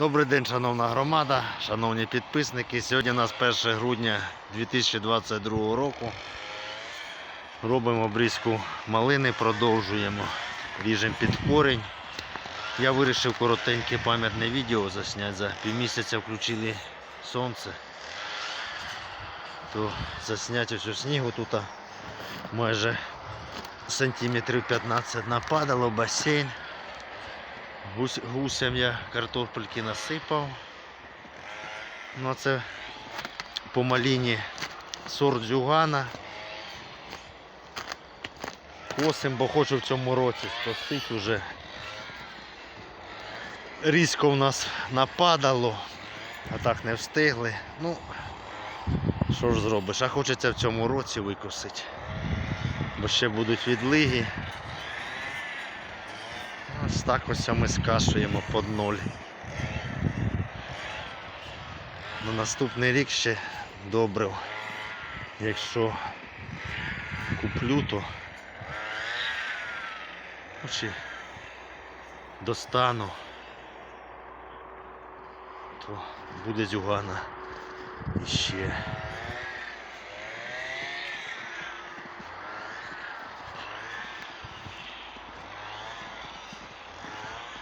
Добрий день, шановна громада, шановні підписники. Сьогодні у нас 1 грудня 2022 року. Робимо обрізку малини, продовжуємо. Ріжемо під корінь. Я вирішив коротеньке пам'ятне відео засняти. За півмісяця включили сонце. То засняти ось снігу тут майже сантиметрів 15 нападало, басейн. Гусям я картопельки насипав. Ну а це по маліні сорт зюгана. Косим, бо хочу в цьому році скосити вже. Різко в нас нападало, а так не встигли. Ну, що ж зробиш, а хочеться в цьому році викосити. Бо ще будуть відлиги. Ось так ось ми скашуємо під ноль. На наступний рік ще добрив. Якщо куплю, то чи достану, то буде зюгана іще.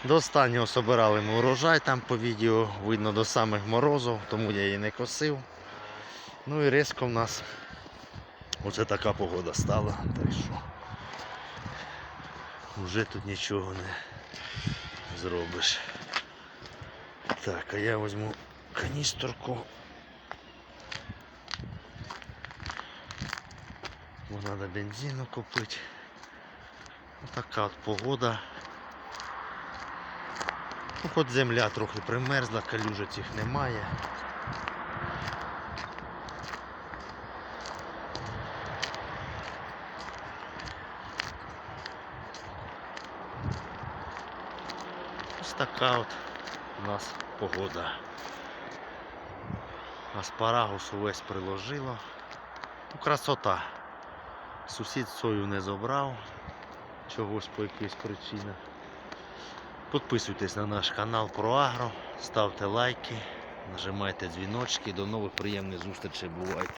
До останнього собирали ми урожай, там по відео видно до самих морозів, тому я її не косив. Ну і різко в нас оце така погода стала, так що вже тут нічого не зробиш. Так, а я візьму каністорку. Бо треба бензину купити. Така от погода. Ну, хоч земля трохи примерзла, калюжа цих немає. Ось така от у нас погода. Аспарагус увесь приложило. Ну, красота. Сусід сою не забрав чогось по якійсь причині. Підписуйтесь на наш канал про ставте лайки, нажимайте дзвіночки. До нових приємних зустрічей. Бувайте!